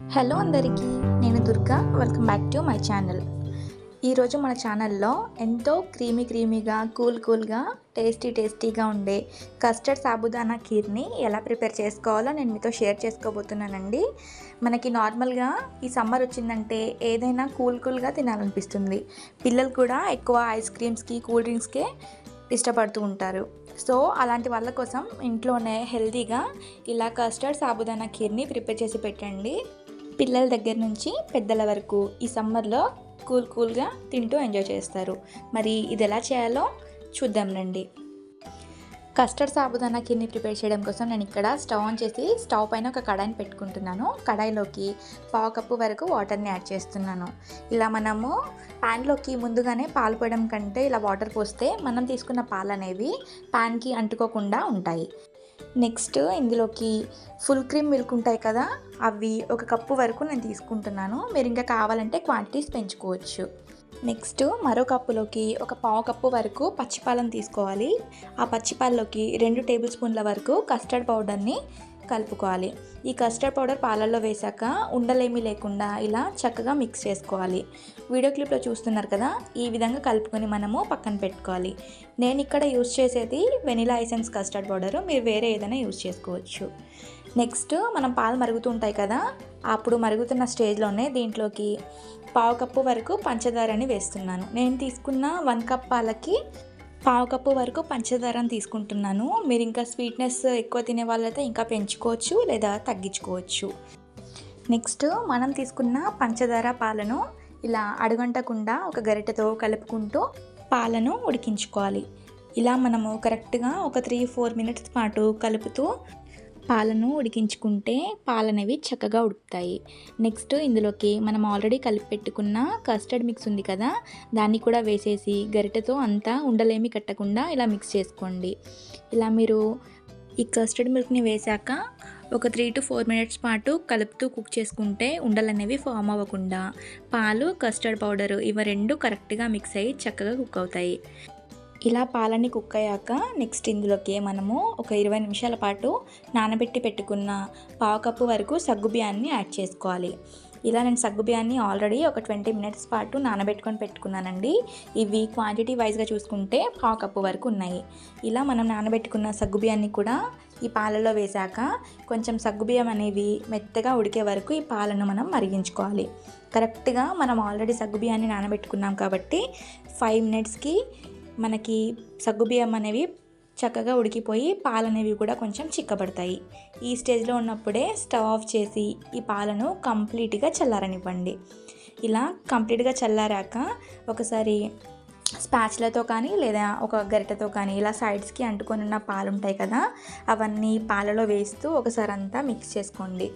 Hello అందరికీ నేను Durga. Welcome back to my channel ఈరోజు మన ఛానల్లో ఎంతో క్రీమీ క్రీమీగా కూల్ కూల్గా టేస్టీ టేస్టీగా ఉండే కస్టర్డ్ సాబుదానా ఖీర్ని ఎలా ప్రిపేర్ చేసుకోవాలో నేను మీతో షేర్ చేసుకోబోతున్నానండి. మనకి నార్మల్గా ఈ సమ్మర్ వచ్చిందంటే ఏదైనా కూల్ కూల్గా తినాలనిపిస్తుంది. పిల్లలు కూడా ఎక్కువ ఐస్ క్రీమ్స్కి కూల్ డ్రింక్స్కే ఇష్టపడుతూ ఉంటారు. సో అలాంటి వాళ్ళ కోసం ఇంట్లోనే హెల్తీగా ఇలా కస్టర్డ్ సాబుదానా ఖీర్ని ప్రిపేర్ చేసి పెట్టండి. పిల్లల దగ్గర నుంచి పెద్దల వరకు ఈ సమ్మర్లో కూల్ కూల్గా తింటూ ఎంజాయ్ చేస్తారు. మరి ఇది ఎలా చేయాలో చూద్దాం రండి. కస్టర్డ్ సాబుదానా కిన్ని ప్రిపేర్ చేయడం కోసం నేను ఇక్కడ స్టవ్ ఆన్ చేసి స్టవ్ పైన ఒక కడాయిని పెట్టుకుంటున్నాను. కడాయిలోకి పావు కప్పు వరకు వాటర్ని యాడ్ చేస్తున్నాను. ఇలా మనము ప్యాన్లోకి ముందుగానే పాలు పోయడం కంటే ఇలా వాటర్ పోస్తే మనం తీసుకున్న పాలు అనేవి ప్యాన్కి అంటుకోకుండా ఉంటాయి. నెక్స్ట్ ఇందులోకి ఫుల్ క్రీమ్ మిల్క్ ఉంటాయి కదా అవి ఒక కప్పు వరకు నేను తీసుకుంటున్నాను. మీరు ఇంకా కావాలంటే క్వాంటిటీస్ పెంచుకోవచ్చు. నెక్స్ట్ మరో కప్పులోకి ఒక పావు కప్పు వరకు పచ్చిపాలను తీసుకోవాలి. ఆ పచ్చిపాలలోకి రెండు టేబుల్ స్పూన్ల వరకు కస్టర్డ్ పౌడర్ని కలుపుకోవాలి. ఈ కస్టర్డ్ పౌడర్ పాలల్లో వేశాక ఉండలేమీ లేకుండా ఇలా చక్కగా మిక్స్ చేసుకోవాలి. వీడియో క్లిప్లో చూస్తున్నారు కదా ఈ విధంగా కలుపుకొని మనము పక్కన పెట్టుకోవాలి. నేను ఇక్కడ యూస్ చేసేది వెనిలా ఐసెన్స్ కస్టర్డ్ పౌడరు మీరు వేరే ఏదైనా యూస్ చేసుకోవచ్చు. నెక్స్ట్ మనం పాలు మరుగుతుంటాయి కదా అప్పుడు మరుగుతున్న స్టేజ్లోనే దీంట్లోకి పావు కప్పు వరకు పంచదారని వేస్తున్నాను. నేను తీసుకున్న వన్ కప్ పాలకి పావు కప్పు వరకు పంచదారని తీసుకుంటున్నాను. మీరు ఇంకా స్వీట్నెస్ ఎక్కువ తినే వాళ్ళైతే ఇంకా పెంచుకోవచ్చు లేదా తగ్గించుకోవచ్చు. నెక్స్ట్ మనం తీసుకున్న పంచదార పాలను ఇలా అడుగంటకుండా ఒక గరిటెతో కలుపుకుంటూ పాలను ఉడికించుకోవాలి. ఇలా మనము కరెక్ట్గా ఒక త్రీ ఫోర్ మినిట్స్ పాటు కలుపుతూ పాలను ఉడికించుకుంటే పాలనేవి చక్కగా ఉడుకుతాయి. నెక్స్ట్ ఇందులోకి మనం ఆల్రెడీ కలిపి పెట్టుకున్న కస్టర్డ్ మిక్స్ ఉంది కదా దాన్ని కూడా వేసేసి గరిటెతో అంతా ఉండలేమి కట్టకుండా ఇలా మిక్స్ చేసుకోండి. ఇలా మీరు ఈ కస్టర్డ్ మిల్క్ని వేశాక ఒక త్రీ టు ఫోర్ మినిట్స్ పాటు కలుపుతూ కుక్ చేసుకుంటే ఉండలు అనేవి ఫామ్ అవ్వకుండా పాలు కస్టర్డ్ పౌడర్ ఇవి రెండు కరెక్ట్గా మిక్స్ అయ్యి చక్కగా కుక్ అవుతాయి. ఇలా పాలన్నీ కుక్ అయ్యాక నెక్స్ట్ ఇందులోకి మనము ఒక ఇరవై నిమిషాల పాటు నానబెట్టి పెట్టుకున్న పావు కప్పు వరకు సగ్గుబియ్యాన్ని యాడ్ చేసుకోవాలి. ఇలా నేను సగ్గుబియ్యాన్ని ఆల్రెడీ ఒక ట్వంటీ మినిట్స్ పాటు నానబెట్టుకొని పెట్టుకున్నానండి. ఇవి క్వాంటిటీ వైజ్గా చూసుకుంటే పావు కప్పు వరకు ఉన్నాయి. ఇలా మనం నానబెట్టుకున్న సగ్గుబియ్యాన్ని కూడా ఈ పాలలో వేశాక కొంచెం సగ్గుబియ్యం అనేవి మెత్తగా ఉడికే వరకు ఈ పాలను మనం మరిగించుకోవాలి. కరెక్ట్గా మనం ఆల్రెడీ సగ్గుబియ్యాన్ని నానబెట్టుకున్నాం కాబట్టి ఫైవ్ మినిట్స్కి మనకి సగ్గుబియ్యం అనేవి చక్కగా ఉడికిపోయి పాలు అనేవి కూడా కొంచెం చిక్కబడతాయి. ఈ స్టేజ్లో ఉన్నప్పుడే స్టవ్ ఆఫ్ చేసి ఈ పాలను కంప్లీట్గా చల్లారనివ్వండి. ఇలా కంప్లీట్గా చల్లారాక ఒకసారి స్పాచ్లతో కానీ లేదా ఒక గరిటెతో కానీ ఇలా సైడ్స్కి అంటుకొని ఉన్న పాలు ఉంటాయి కదా అవన్నీ పాలలో వేస్తూ ఒకసారి అంతా మిక్స్ చేసుకోండి.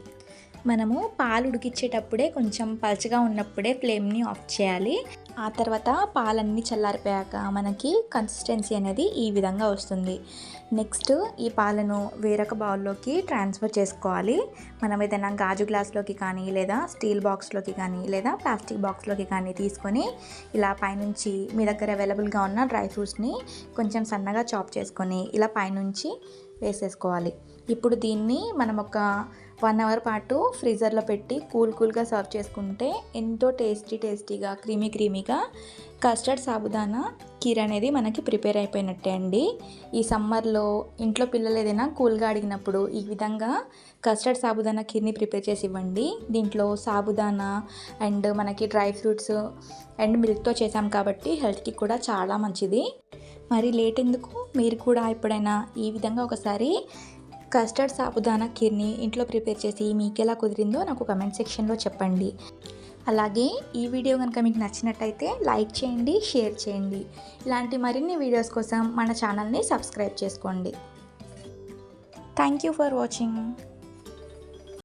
మనము పాలు ఉడికిచ్చేటప్పుడే కొంచెం పలచగా ఉన్నప్పుడే ఫ్లేమ్ని ఆఫ్ చేయాలి. ఆ తర్వాత పాలన్నీ చల్లారిపోయాక మనకి కన్సిస్టెన్సీ అనేది ఈ విధంగా వస్తుంది. నెక్స్ట్ ఈ పాలను వేరొక బౌల్లోకి ట్రాన్స్ఫర్ చేసుకోవాలి. మనం ఏదైనా గాజు గ్లాస్లోకి కానీ లేదా స్టీల్ బాక్స్లోకి కానీ లేదా ప్లాస్టిక్ బాక్స్లోకి కానీ తీసుకొని ఇలా పైనుంచి మీ దగ్గర అవైలబుల్గా ఉన్న డ్రై ఫ్రూట్స్ని కొంచెం సన్నగా చాప్ చేసుకొని ఇలా పైనుంచి వేసేసుకోవాలి. ఇప్పుడు దీన్ని మనం ఒక వన్ అవర్ పాటు ఫ్రీజర్లో పెట్టి కూల్ కూల్గా సర్వ్ చేసుకుంటే ఎంతో టేస్టీ టేస్టీగా క్రీమీ క్రీమీగా కస్టర్డ్ సాబుదానా కీర్ అనేది మనకి ప్రిపేర్ అయిపోయినట్టే అండి. ఈ సమ్మర్లో ఇంట్లో పిల్లలు ఏదైనా కూల్గా అడిగినప్పుడు ఈ విధంగా కస్టర్డ్ సాబుదానా కీర్ని ప్రిపేర్ చేసి ఇవ్వండి. దీంట్లో సాబుదానా అండ్ మనకి డ్రై ఫ్రూట్స్ అండ్ మిల్క్తో చేసాం కాబట్టి హెల్త్కి కూడా చాలా మంచిది. మరి లేట్ ఎందుకు? మీరు కూడా ఎప్పుడైనా ఈ విధంగా ఒకసారి కస్టర్డ్ సాబుదానా కీర్ని ఇంట్లో ప్రిపేర్ చేసి మీకు ఎలా కుదిరిందో నాకు కమెంట్ సెక్షన్లో చెప్పండి. అలాగే ఈ వీడియో కనుక మీకు నచ్చినట్టయితే లైక్ చేయండి షేర్ చేయండి. ఇలాంటి మరిన్ని వీడియోస్ కోసం మన ఛానల్ని సబ్స్క్రైబ్ చేసుకోండి. Thank you for watching.